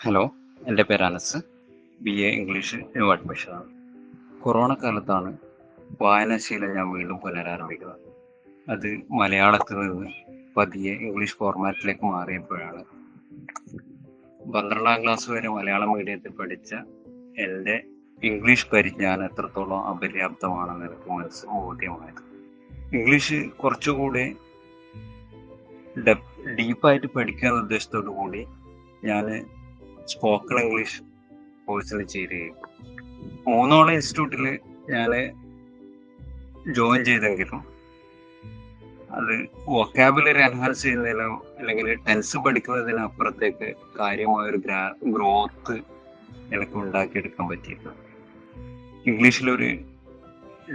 Hello എന്റെ പേര് Anas. B A English അഡ്മിഷനാണ് കൊറോണ കാലത്താണ് വായനാശീലം ഞാൻ വീണ്ടും പുനരാരംഭിക്കുന്നത്. അത് മലയാളത്തിൽ നിന്ന് പതിയെ ഇംഗ്ലീഷ് ഫോർമാറ്റിലേക്ക് മാറിയപ്പോഴാണ്. പന്ത്രണ്ടാം ക്ലാസ് വരെ മലയാളം മീഡിയത്തിൽ പഠിച്ച എന്റെ ഇംഗ്ലീഷ് പരിജ്ഞാനം എത്രത്തോളം അപര്യാപ്തമാണെന്ന് എനിക്ക് മനസ്സ് ബോധ്യമായത്. ഇംഗ്ലീഷ് കുറച്ചുകൂടി ഡീപ്പായിട്ട് പഠിക്കാൻ ഉദ്ദേശത്തോടു കൂടി ഞാൻ സ്പോക്കൺ ഇംഗ്ലീഷ് കോഴ്സിൽ ചേരുകയും മൂന്നോളം ഇൻസ്റ്റിറ്റ്യൂട്ടിൽ ഞാൻ ജോയിൻ ചെയ്തെങ്കിലും അത് വൊക്കാബുലറി എൻഹാൻസ് ചെയ്യുന്നതിനോ അല്ലെങ്കിൽ ടെൻസ് പഠിക്കുന്നതിനോ അപ്പുറത്തേക്ക് കാര്യമായൊരു ഗ്രാ ഗ്രോത്ത് എനിക്ക് ഉണ്ടാക്കിയെടുക്കാൻ പറ്റിയില്ല. ഇംഗ്ലീഷിലൊരു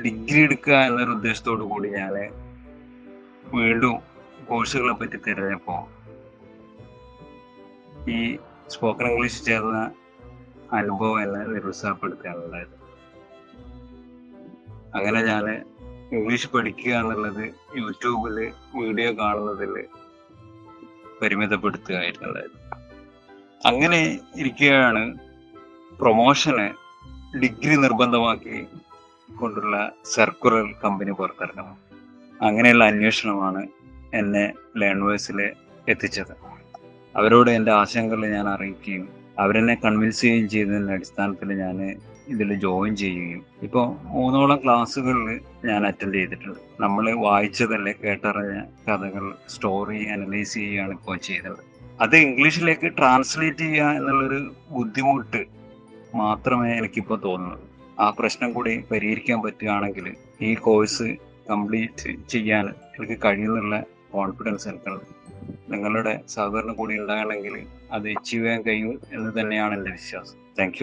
ഡിഗ്രി എടുക്കുക എന്നൊരു ഉദ്ദേശത്തോടു കൂടി ഞാൻ വീണ്ടും കോഴ്സുകളെ പറ്റി തിരഞ്ഞപ്പോൾ ഈ സ്പോക്കൺ ഇംഗ്ലീഷ് ചേർന്ന അനുഭവം എന്നെ നിരുത്സാഹപ്പെടുത്തുകയാണുണ്ടായത് അങ്ങനെ ഞാൻ ഇംഗ്ലീഷ് പഠിക്കുക എന്നുള്ളത് യൂട്യൂബിൽ വീഡിയോ കാണുന്നതിൽ പരിമിതപ്പെടുത്തുകയായിരുന്നുണ്ടായത് അങ്ങനെ ഇരിക്കുകയാണ് പ്രൊമോഷന് ഡിഗ്രി നിർബന്ധമാക്കി കൊണ്ടുള്ള സർക്കുലർ കമ്പനി പുറത്തിറങ്ങുന്നത് അങ്ങനെയുള്ള അന്വേഷണമാണ് എന്നെ ലേൺവേഴ്സിൽ എത്തിച്ചത്. അവരോട് എന്റെ ആശങ്കകൾ ഞാൻ അറിയിക്കുകയും അവരെന്നെ കൺവിൻസ് ചെയ്യുകയും ചെയ്തതിന്റെ അടിസ്ഥാനത്തിൽ ഞാൻ ഇതിൽ ജോയിൻ ചെയ്യുകയും. ഇപ്പോൾ മൂന്നോളം ക്ലാസ്സുകളിൽ ഞാൻ അറ്റൻഡ് ചെയ്തിട്ടുണ്ട്. നമ്മൾ വായിച്ചതല്ലേ കേട്ടറിഞ്ഞ കഥകൾ സ്റ്റോറി അനലൈസ് ചെയ്യുകയാണ് ഇപ്പോൾ ചെയ്തത്. അത് ഇംഗ്ലീഷിലേക്ക് ട്രാൻസ്ലേറ്റ് ചെയ്യുക എന്നുള്ളൊരു ബുദ്ധിമുട്ട് മാത്രമേ എനിക്കിപ്പോൾ തോന്നുന്നുള്ളൂ. ആ പ്രശ്നം കൂടി പരിഹരിക്കാൻ പറ്റുകയാണെങ്കിൽ ഈ കോഴ്സ് കംപ്ലീറ്റ് ചെയ്യാൻ എനിക്ക് കഴിയുന്നുള്ള കോൺഫിഡൻസ് നിൽക്കുന്നത് നിങ്ങളുടെ സഹകരണം കൂടി ഉണ്ടാകണമെങ്കിൽ അത് അച്ചീവ് ചെയ്യാൻ കഴിയും എന്ന് തന്നെയാണ് എന്റെ വിശ്വാസം. താങ്ക്